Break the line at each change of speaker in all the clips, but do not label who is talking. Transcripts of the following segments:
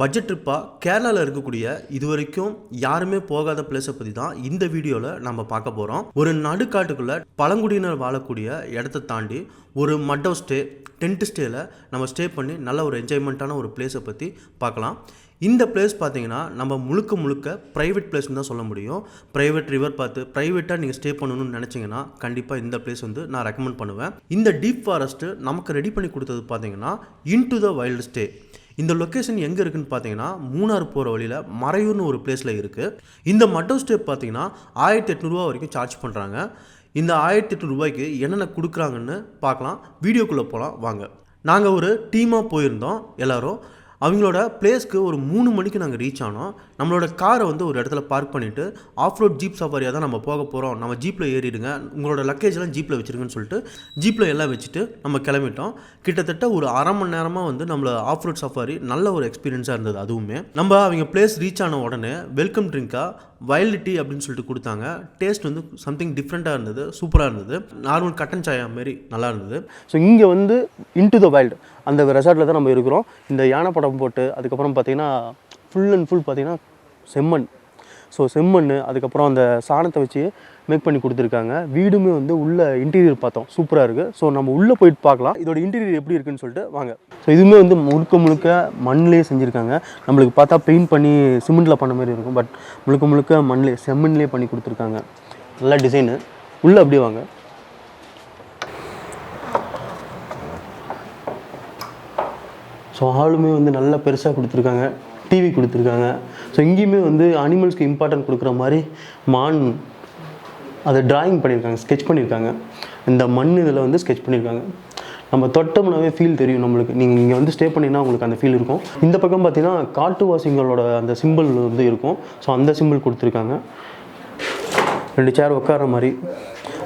Budget ட்ரிப்பாக கேரளாவில் இருக்கக்கூடிய இது வரைக்கும் யாருமே போகாத பிளேஸை பற்றி தான் இந்த வீடியோவில் நம்ம பார்க்க போகிறோம் ஒரு நடுக்காட்டுக்குள்ளே பழங்குடியினர் வாழக்கூடிய இடத்த தாண்டி ஒரு மட் ஸ்டே டென்ட் ஸ்டேயில் நம்ம ஸ்டே பண்ணி நல்ல ஒரு என்ஜாய்மெண்ட்டான ஒரு பிளேஸை பற்றி பார்க்கலாம். இந்த பிளேஸ் பார்த்தீங்கன்னா நம்ம முழுக்க முழுக்க ப்ரைவேட் பிளேஸ்னு தான் சொல்ல முடியும். ப்ரைவேட் ரிவர் பார்த்து ப்ரைவேட்டாக நீங்கள் ஸ்டே பண்ணணும்னு நினச்சிங்கன்னா கண்டிப்பாக இந்த பிளேஸ் வந்து நான் ரெக்கமெண்ட் பண்ணுவேன். இந்த டீப் ஃபாரஸ்ட்டு நமக்கு ரெடி பண்ணி கொடுத்தது பார்த்தீங்கன்னா இன்டு த வைல்டு ஸ்டே இந்த லொக்கேஷன் எங்கே இருக்குன்னு பார்த்தீங்கன்னா மூணார் போகிற வழியில் மறையூர்னு ஒரு பிளேஸில் இருக்குது இந்த மட்டோ ஸ்டெப் பார்த்தீங்கன்னா ஆயிரத்தி எட்நூறுரூவா வரைக்கும் சார்ஜ் பண்ணுறாங்க இந்த ஆயிரத்தி எட்நூறுபாய்க்கு என்னென்ன கொடுக்குறாங்கன்னு பார்க்கலாம் வீடியோக்குள்ளே போகலாம் வாங்க. நாங்கள் ஒரு டீமாக போயிருந்தோம் எல்லோரும். அவங்களோட பிளேஸ்க்கு ஒரு மூணு மணிக்கு நாங்கள் ரீச் ஆனோம். நம்மளோட காரை வந்து ஒரு இடத்துல பார்க் பண்ணிவிட்டு ஆஃப் ரோட் ஜீப் சஃபாரியாக தான் நம்ம போக போகிறோம் நம்ம ஜீப்பில் ஏறிடுங்க. உங்களோட லக்கேஜ்லாம் ஜீப்பில் வச்சுருங்கன்னு சொல்லிட்டு ஜீப்பில் எல்லாம் வச்சுட்டு நம்ம கிளம்பிட்டோம். கிட்டத்தட்ட ஒரு அரை மணி நேரமாக வந்து நம்மள ஆஃப் ரோட் சஃபாரி நல்ல ஒரு எக்ஸ்பீரியன்ஸாக இருந்தது அதுவுமே. நம்ம அவங்க பிளேஸ் ரீச் ஆன உடனே வெல்கம் ட்ரிங்காக வைல்டு டீ அப்படின்னு சொல்லிட்டு கொடுத்தாங்க. டேஸ்ட் வந்து சம்திங் டிஃப்ரெண்ட்டாக இருந்தது சூப்பராக இருந்தது. நார்மல் கட்டன் சாயா மாரி நல்லா இருந்தது.
ஸோ இங்கே வந்து இன்டு த வைல்டு அந்த ரெசார்ட்டில் தான் நம்ம இருக்கிறோம். இந்த யானை படம் போட்டு அதுக்கப்புறம் பார்த்தீங்கன்னா ஃபுல் அண்ட் ஃபுல் பார்த்தீங்கன்னா செம்மண். ஸோ செம்மண் அதுக்கப்புறம் அந்த சாணத்தை வச்சு மேக் பண்ணி கொடுத்துருக்காங்க. வீடுமே வந்து உள்ள இன்டீரியர் பார்த்தோம். சூப்பராக இருக்குது ஸோ நம்ம உள்ளே போயிட்டு பார்க்கலாம். இதோட இன்டீரியர் எப்படி இருக்குன்னு சொல்லிட்டு வாங்க. ஸோ இதுவுமே வந்து முழுக்க முழுக்க மண்ணிலே செஞ்சுருக்காங்க. நம்மளுக்கு பார்த்தா பெயிண்ட் பண்ணி சிமெண்ட்டில் பண்ண மாதிரி இருக்கும். பட் முழுக்க முழுக்க மண்ணிலே செம்மண்லேயே பண்ணி கொடுத்துருக்காங்க. நல்ல டிசைனு உள்ளே அப்படியே வாங்க. ஸோ ஹாலுமே வந்து நல்லா பெருசாக கொடுத்துருக்காங்க. டிவி கொடுத்துருக்காங்க. ஸோ இங்கேயுமே வந்து அனிமல்ஸ்க்கு இம்பார்ட்டன்ட் கொடுக்குற மாதிரி மான் அதை டிராயிங் பண்ணியிருக்காங்க ஸ்கெட்ச் பண்ணியிருக்காங்க. இந்த மண் இதில் வந்து ஸ்கெட்ச் பண்ணியிருக்காங்க. நம்ம தொட்டோம்னாவே ஃபீல் தெரியும் நம்மளுக்கு. நீங்கள் இங்கே வந்து ஸ்டே பண்ணிங்கன்னா உங்களுக்கு அந்த ஃபீல் இருக்கும். இந்த பக்கம் பார்த்தீங்கன்னா காட்டுவாசிங்களோட அந்த சிம்பிள் வந்து இருக்கும். ஸோ அந்த சிம்பிள் கொடுத்துருக்காங்க. ரெண்டு சேர் உட்கார மாதிரி.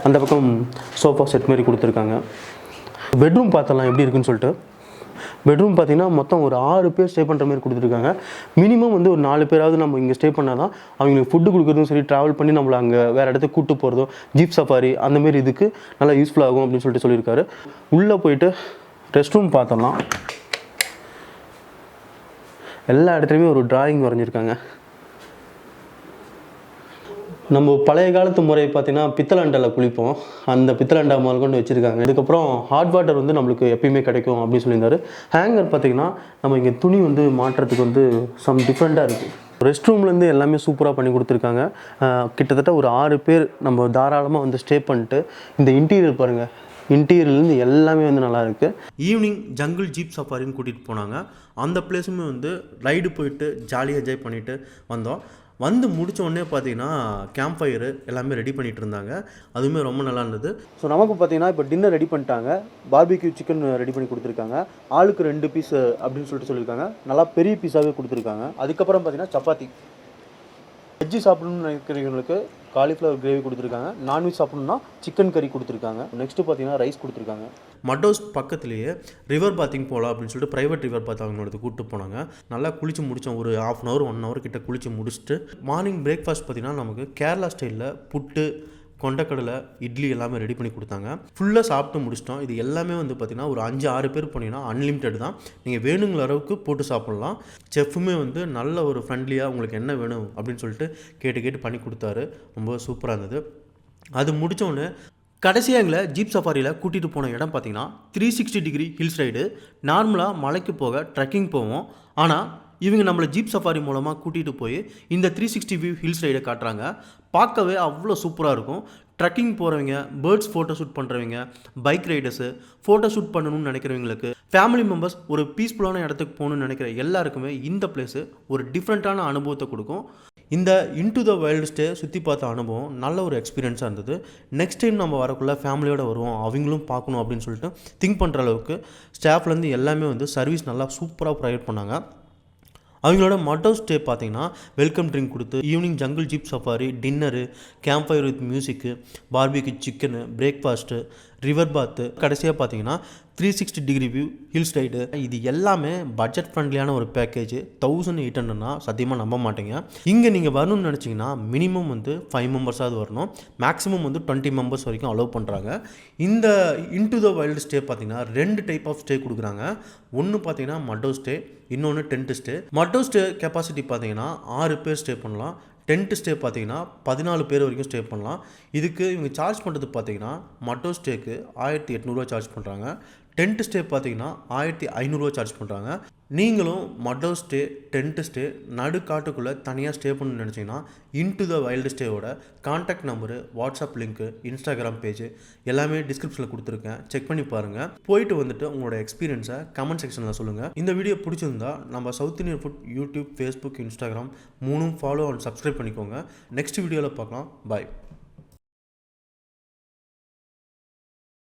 அந்த பக்கம் சோஃபா செட் மாதிரி கொடுத்துருக்காங்க. பெட்ரூம் பார்த்தலாம் எப்படி இருக்குன்னு சொல்லிட்டு பெட்ரூம் பார்த்தீங்கன்னா மொத்தம் ஒரு ஆறு பேர் ஸ்டே பண்ணுற மாதிரி கொடுத்துருக்காங்க. மினிமம் வந்து ஒரு நாலு பேராவது நம்ம இங்கே ஸ்டே பண்ணால் தான் அவங்களுக்கு ஃபுட்டு கொடுக்குறதும் சரி ட்ராவல் பண்ணி நம்மளை அங்கே வேறு இடத்துக்கு கூட்டு போகிறதும் ஜீப் சஃபாரி அந்தமாரி இதுக்கு நல்லா யூஸ்ஃபுல் ஆகும் அப்படின்னு சொல்லிட்டு சொல்லியிருக்காரு. உள்ளே போயிட்டு ரெஸ்ட் ரூம் பார்த்தலாம் எல்லா இடத்துலையுமே ஒரு டிராயிங் வரைஞ்சிருக்காங்க. நம்ம பழைய காலத்து முறை பார்த்தீங்கன்னா பித்தளண்டாவில் குளிப்போம். அந்த பித்தளண்டா முதல் கொண்டு வச்சுருக்காங்க. இதுக்கப்புறம் ஹாட் வாட்டர் வந்து நம்மளுக்கு எப்பயுமே கிடைக்கும் அப்படின்னு சொல்லியிருந்தாரு. ஹேங்கர் பார்த்திங்கன்னா நம்ம இங்கே துணி வந்து மாற்றுறதுக்கு வந்து சம் டிஃப்ரெண்ட்டாக இருக்குது ரெஸ்ட் ரூம்லேருந்து எல்லாமே சூப்பராக பண்ணி கொடுத்துருக்காங்க. கிட்டத்தட்ட ஒரு ஆறு பேர் நம்ம தாராளமாக வந்து ஸ்டே பண்ணிட்டு இந்த இன்டீரியர் பாருங்கள் இன்டீரியர்லேருந்து எல்லாமே வந்து நல்லா இருக்குது
ஈவினிங் ஜங்கிள் ஜீப் சஃபாரின்னு கூட்டிகிட்டு போனாங்க. அந்த பிளேஸுமே வந்து ரைடு போயிட்டு ஜாலியாக என்ஜாய் பண்ணிவிட்டு வந்தோம். வந்து முடித்த உடனே பார்த்தீங்கன்னா கேம்ப் ஃபயரு எல்லாமே ரெடி பண்ணிட்டு இருந்தாங்க. அதுவுமே ரொம்ப நல்லா இருந்தது.
ஸோ நமக்கு பார்த்தீங்கன்னா இப்போ டின்னர் ரெடி பண்ணிட்டாங்க. பார்பிக்யூ சிக்கன் ரெடி பண்ணி கொடுத்துருக்காங்க. ஆளுக்கு ரெண்டு பீஸ் அப்படின்னு சொல்லிட்டு சொல்லியிருக்காங்க. நல்லா பெரிய பீஸாகவே கொடுத்துருக்காங்க. அதுக்கப்புறம் பார்த்தீங்கன்னா சப்பாத்தி. வெஜ்ஜு சாப்பிடணும்னு நினைக்கிறவங்களுக்கு காலிஃப்ளவர் கிரேவி கொடுத்துருக்காங்க. நான்வெஜ் சாப்பிடணும்னா சிக்கன் கறி கொடுத்துருக்காங்க. நெக்ஸ்ட்டு பார்த்தீங்கன்னா ரைஸ் கொடுத்துருக்காங்க.
மட்டோஸ் பக்கத்துலேயே ரிவர் பாத்திங் போகலாம் அப்படின்னு சொல்லிட்டு ப்ரைவேட் ரிவர் பாத் அவங்களோட கூப்பிட்டு போனாங்க. நல்லா குளிச்சு முடித்தோம் ஒரு half an hour one hour கிட்ட குளிச்சு முடிச்சுட்டு மார்னிங் பிரேக்ஃபாஸ்ட் பார்த்தீங்கன்னா நமக்கு கேரளா ஸ்டைலில் புட்டு கொண்டக்கடலை இட்லி எல்லாமே ரெடி பண்ணி கொடுத்தாங்க. ஃபுல்லாக சாப்பிட்டு முடிச்சிட்டோம். இது எல்லாமே வந்து பார்த்திங்கன்னா ஒரு அஞ்சு ஆறு பேர் போனீங்கன்னா அன்லிமிட்டெட் தான். நீங்கள் வேணுங்கிற அளவுக்கு போட்டு சாப்பிட்லாம். செஃப்புமே வந்து நல்ல ஒரு ஃப்ரெண்ட்லியாக உங்களுக்கு என்ன வேணும் அப்படின்னு சொல்லிட்டு கேட்டு கேட்டு பண்ணி கொடுத்தாரு. ரொம்ப சூப்பராக இருந்தது. அது முடிச்ச கடைசியாக எங்களை ஜீப் சஃபாரியில் கூட்டிகிட்டு போன இடம் பார்த்தீங்கன்னா three sixty degree hills ride நார்மலாக மலைக்கு போக ட்ரெக்கிங் போவோம். ஆனால் இவங்க நம்மளை ஜீப் சஃபாரி மூலமாக கூட்டிகிட்டு போய் இந்த த்ரீ சிக்ஸ்டி வியூ ஹில்ஸ் ரைடை காட்டுறாங்க. பார்க்கவே அவ்வளோ சூப்பராக இருக்கும். ட்ரெக்கிங் போகிறவங்க பேர்ட்ஸ் ஃபோட்டோ ஷூட் பண்ணுறவங்க பைக் ரைடர்ஸு ஃபோட்டோ ஷூட் பண்ணணும்னு நினைக்கிறவங்களுக்கு ஃபேமிலி மெம்பர்ஸ் ஒரு பீஸ்ஃபுல்லான இடத்துக்கு போகணும்னு நினைக்கிற எல்லாருக்குமே இந்த பிளேஸு ஒரு டிஃப்ரெண்ட்டான அனுபவத்தை கொடுக்கும். இந்த இன்டு த வைல்டு ஸ்டே சுற்றி பார்த்த அனுபவம் நல்ல ஒரு எக்ஸ்பீரியன்ஸாக இருந்தது. நெக்ஸ்ட் டைம் நம்ம வரக்குள்ளே ஃபேமிலியோட வருவோம் அவங்களும் பார்க்கணும் அப்படின்னு சொல்லிட்டு திங்க் பண்ணுற அளவுக்கு ஸ்டாஃப்லேருந்து எல்லாமே வந்து சர்வீஸ் நல்லா சூப்பராக ப்ரொவைட் பண்ணாங்க. அவங்களோட மட்டோ ஸ்டே பார்த்தீங்கன்னா வெல்கம் ட்ரிங்க் கொடுத்து evening jungle jeep safari dinner camp fire with music barbecue chicken breakfast river bath கடைசியாக பார்த்தீங்கன்னா three sixty degree view hill stayed இது எல்லாமே பட்ஜெட் ஃப்ரெண்ட்லியான ஒரு பேக்கேஜ் தௌசண்ட் எயிட் ஹண்ட்ரட்னா சத்தியமாக நம்ப மாட்டீங்க. இங்கே நீங்கள் வரணும்னு நினச்சிங்கன்னா மினிமம் வந்து ஃபைவ் மெம்பர்ஸாவது வரணும். மேக்ஸிமம் வந்து டுவெண்ட்டி மெம்பர்ஸ் வரைக்கும் அலோவ் பண்ணுறாங்க இந்த இன்டு த வைல்டு ஸ்டே பார்த்தீங்கன்னா ரெண்டு டைப் ஆஃப் ஸ்டே கொடுக்குறாங்க. ஒன்று பார்த்தீங்கன்னா மட்டோ ஸ்டே இன்னொன்று டென்ட் ஸ்டே மட்டோ ஸ்டே கெப்பாசிட்டி பார்த்தீங்கன்னா ஆறு பேர் ஸ்டே பண்ணலாம். டென்ட் ஸ்டே பார்த்தீங்கன்னா பதினாலு பேர் வரைக்கும் ஸ்டே பண்ணலாம். இதுக்கு இவங்க சார்ஜ் பண்ணுறது பார்த்தீங்கன்னா மட்டோ ஸ்டேக்கு ஆயிரத்தி எட்நூறுரூவா சார்ஜ் பண்ணுறாங்க டென்ட் ஸ்டே பார்த்தீங்கன்னா ஆயிரத்தி ஐநூறுரூவா சார்ஜ் பண்ணுறாங்க நீங்களும் மடோ ஸ்டே டென்ட் ஸ்டே நடுக்காட்டுக்குள்ளே தனியாக ஸ்டே பண்ணணும்னு நினச்சிங்கன்னா into the wild ஸ்டேவோட contact number WhatsApp link Instagram page எல்லாமே டிஸ்கிரிப்ஷனில் கொடுத்துருக்கேன். செக் பண்ணி பாருங்கள் போயிட்டு வந்துட்டு உங்களோட எக்ஸ்பீரியன்ஸை கமெண்ட் செக்ஷனில் சொல்லுங்கள் இந்த வீடியோ பிடிச்சிருந்தா நம்ம South Indian food YouTube Facebook Instagram மூணும் ஃபாலோ அண்ட் சப்ஸ்கிரைப் பண்ணிக்கோங்க. நெக்ஸ்ட் வீடியோவில் பார்க்கலாம். பாய்